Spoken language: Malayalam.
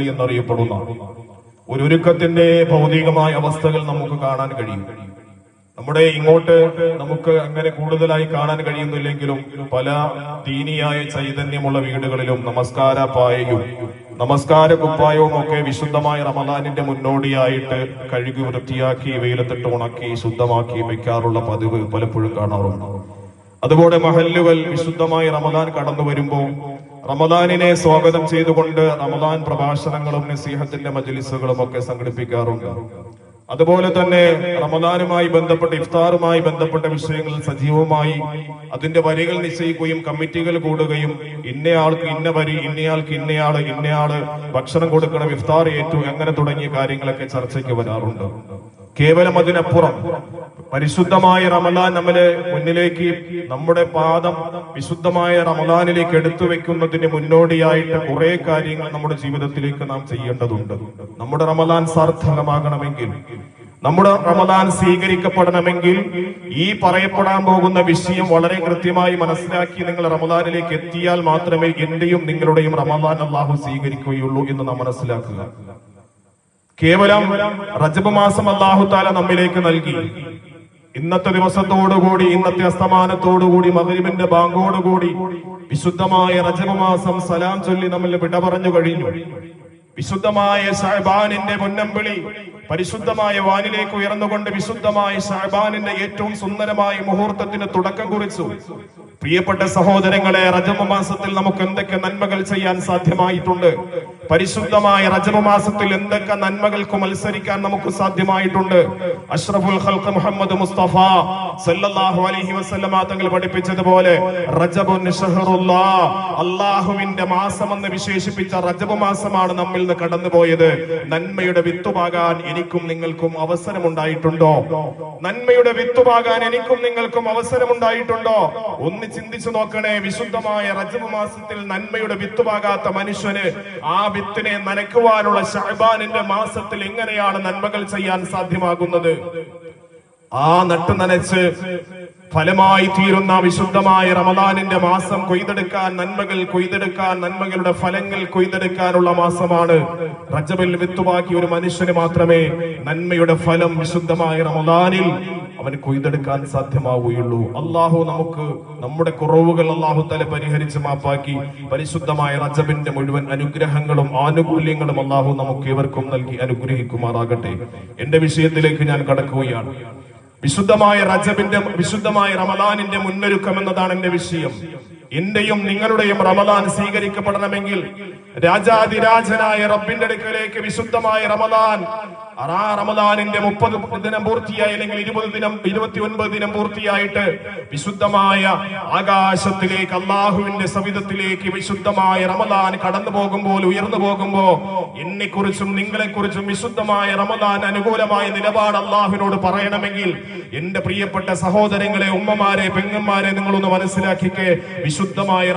അസംബ്ലി എന്നറിയപ്പെടുന്ന ഒരു ഒരുക്കത്തിന്റെ ഭൗതികമായ അവസ്ഥകൾ നമുക്ക് കാണാൻ കഴിയും. നമ്മുടെ ഇങ്ങോട്ട് നമുക്ക് അങ്ങനെ കൂടുതലായി കാണാൻ കഴിയുന്നില്ലെങ്കിലും പല ദീനിയായ ചൈതന്യമുള്ള വീടുകളിലും നമസ്കാര പായയും നമസ്കാര കുപ്പായവും ഒക്കെ വിശുദ്ധമായ റമദാനിന്റെ മുന്നോടിയായിട്ട് കഴുകി വൃത്തിയാക്കി വെയിലത്തിട്ട് ഉണക്കി ശുദ്ധമാക്കി വെക്കാറുള്ള പതിവ് പലപ്പോഴും കാണാറുണ്ട്. അതുപോലെ മഹല്ലുകൾ വിശുദ്ധമായി റമദാൻ കടന്നു വരുമ്പോൾ റമദാനിനെ സ്വാഗതം ചെയ്തുകൊണ്ട് റമദാൻ പ്രഭാഷണങ്ങളും നസീഹത്തിന്റെ മജ്ലിസുകളും ഒക്കെ സംഘടിപ്പിക്കാറുണ്ട്. അതുപോലെ തന്നെ റമദാനുമായി ബന്ധപ്പെട്ട ഇഫ്താറുമായി ബന്ധപ്പെട്ട വിഷയങ്ങൾ സജീവമായി അതിന്റെ വരികൾ നിശ്ചയിക്കുകയും കമ്മിറ്റികൾ കൂടുകയും ഇന്നയാൾക്ക് ഇന്ന വരി ഇന്നയാൾക്ക് ഇന്നയാൾ ഇന്നയാൾ ഭക്ഷണം കൊടുക്കണം ഇഫ്താർ ഏറ്റു അങ്ങനെ തുടങ്ങിയ കാര്യങ്ങളൊക്കെ ചർച്ചയ്ക്ക് വരാറുണ്ട്. കേവലം അതിനപ്പുറം പരിശുദ്ധമായ റമദാൻ നമ്മളെ മുന്നിലേക്ക് നമ്മുടെ പാദം വിശുദ്ധമായ റമദാനിലേക്ക് എടുത്തു വെക്കുന്നതിന് മുന്നോടിയായിട്ട് കുറെ കാര്യങ്ങൾ നമ്മുടെ ജീവിതത്തിലേക്ക് നാം ചെയ്യേണ്ടതുണ്ട്. നമ്മുടെ റമദാൻ സാർത്ഥകമാകണമെങ്കിൽ നമ്മുടെ റമദാൻ സ്വീകരിക്കപ്പെടണമെങ്കിൽ ഈ പറയപ്പെടാൻ പോകുന്ന വിഷയം വളരെ കൃത്യമായി മനസ്സിലാക്കി നിങ്ങൾ റമദാനിലേക്ക് എത്തിയാൽ മാത്രമേ എന്റെയും നിങ്ങളുടെയും റമദാൻ അള്ളാഹു സ്വീകരിക്കുകയുള്ളൂ എന്ന് നാം മനസ്സിലാക്കുക. കേവലം റജബ് മാസം അള്ളാഹു താല നമ്മിലേക്ക് നൽകി. ഇന്നത്തെ ദിവസത്തോടുകൂടി ഇന്നത്തെ അസ്തമാനത്തോടുകൂടി മകരിബിന്റെ ബാങ്കോടുകൂടി വിശുദ്ധമായ റജമമാസം സലാം ചൊല്ലി നമ്മൾ വിട പറഞ്ഞു കഴിഞ്ഞു. വിശുദ്ധമായ സാഹിബാനിന്റെ പൊന്നമ്പിളി പരിശുദ്ധമായ വാനിലേക്ക് ഉയർന്നുകൊണ്ട് വിശുദ്ധമായ സാഹിബാനിന്റെ ഏറ്റവും സുന്ദരമായ മുഹൂർത്തത്തിന് തുടക്കം കുറിച്ചു. പ്രിയപ്പെട്ട സഹോദരങ്ങളെ റജബ് മാസത്തിൽ നമുക്ക് എന്തൊക്കെ നന്മകൾ ചെയ്യാൻ സാധ്യമായിട്ടുണ്ട്? പരിശുദ്ധമായ റജബ് മാസത്തിൽ എന്തൊക്കെ നന്മകൾക്ക് മത്സരിക്കാൻ നമുക്ക് സാധ്യമായിട്ടുണ്ട്? അഷ്റഫുൽ ഖൽഖ് മുഹമ്മദ് മുസ്തഫ സല്ലല്ലാഹു അലൈഹി വസല്ലമ തങ്ങൾ പഠിപ്പിച്ചതുപോലെ റജബുൻ ഷഹറുല്ലാ അള്ളാഹുവിന്റെ മാസമെന്ന് വിശേഷിപ്പിച്ച റജബ് മാസമാണ് നമ്മിൽ നിന്ന് കടന്നുപോയത്. നന്മയുടെ വിത്തുപാകാൻ എനിക്കും നിങ്ങൾക്കും അവസരമുണ്ടായിട്ടുണ്ടോ? നന്മയുടെ വിത്തുപാകാൻ എനിക്കും നിങ്ങൾക്കും അവസരമുണ്ടായിട്ടുണ്ടോ? ഒന്ന് ചിന്തിച്ചു നോക്കണേ. വിശുദ്ധമായ റജബ് മാസത്തിൽ നന്മയുടെ വിത്തുപാകാത്ത മനുഷ്യന് ആ വിത്തിനെ നനയ്ക്കുവാനുള്ള ഷഹബാനിന്റെ മാസത്തിൽ എങ്ങനെയാണ് നന്മകൾ ചെയ്യാൻ സാധ്യമാകുന്നത്? ആ നട്ടു നനച്ച് ഫലമായി തീരുന്ന വിശുദ്ധമായ റമദാനിന്റെ മാസം കൊയ്തെടുക്കാൻ നന്മകൾ കൊയ്തെടുക്കാൻ നന്മകളുടെ ഫലങ്ങൾ കൊയ്തെടുക്കാനുള്ള മാസമാണ്. റജബിൽ വിത്തുവാക്കിയ ഒരു മനുഷ്യന് മാത്രമേ നന്മയുടെ ഫലം വിശുദ്ധമായ റമദാനിൽ അവൻ കൊയ്തെടുക്കാൻ സാധ്യമാവുകയുള്ളൂ. അള്ളാഹു നമുക്ക് നമ്മുടെ കുറവുകൾ അള്ളാഹു തല പരിഹരിച്ച് മാപ്പാക്കി. പരിശുദ്ധമായ റജബിന്റെ മുഴുവൻ അനുഗ്രഹങ്ങളും ആനുകൂല്യങ്ങളും അള്ളാഹു നമുക്ക് ഇവർക്കും നൽകി അനുഗ്രഹിക്കുമാറാകട്ടെ. എന്റെ വിഷയത്തിലേക്ക് ഞാൻ കടക്കുകയാണ്. വിശുദ്ധമായ റജബിന്റെ വിശുദ്ധമായ റമദാനിന്റെ മുന്നൊരുക്കം എന്നതാണ് എന്റെ വിഷയം. എന്റെയും നിങ്ങളുടെയും റമദാൻ സ്വീകരിക്കപ്പെടണമെങ്കിൽ രാജാതിരാജനായ റബ്ബിന്റെ അടുക്കലേക്ക് വിശുദ്ധമായ റമദാൻ. ആ റമദാനിന്റെ മുപ്പത് ദിനം പൂർത്തിയായി അല്ലെങ്കിൽ ഇരുപത് ദിനം ഇരുപത്തി ഒൻപത് ദിനം പൂർത്തിയായിട്ട് വിശുദ്ധമായ ആകാശത്തിലേക്ക് അള്ളാഹുവിന്റെ സവിധത്തിലേക്ക് വിശുദ്ധമായ റമദാൻ കടന്നു പോകുമ്പോൾ ഉയർന്നു പോകുമ്പോ എന്നെ കുറിച്ചും നിങ്ങളെ കുറിച്ചും വിശുദ്ധമായ റമദാൻ അനുകൂലമായ നിലപാട് അള്ളാഹുവിനോട് പറയണമെങ്കിൽ എന്റെ പ്രിയപ്പെട്ട സഹോദരങ്ങളെ ഉമ്മമാരെ പെങ്ങന്മാരെ നിങ്ങളൊന്ന് മനസ്സിലാക്കിക്കേ വിശുദ്ധമായ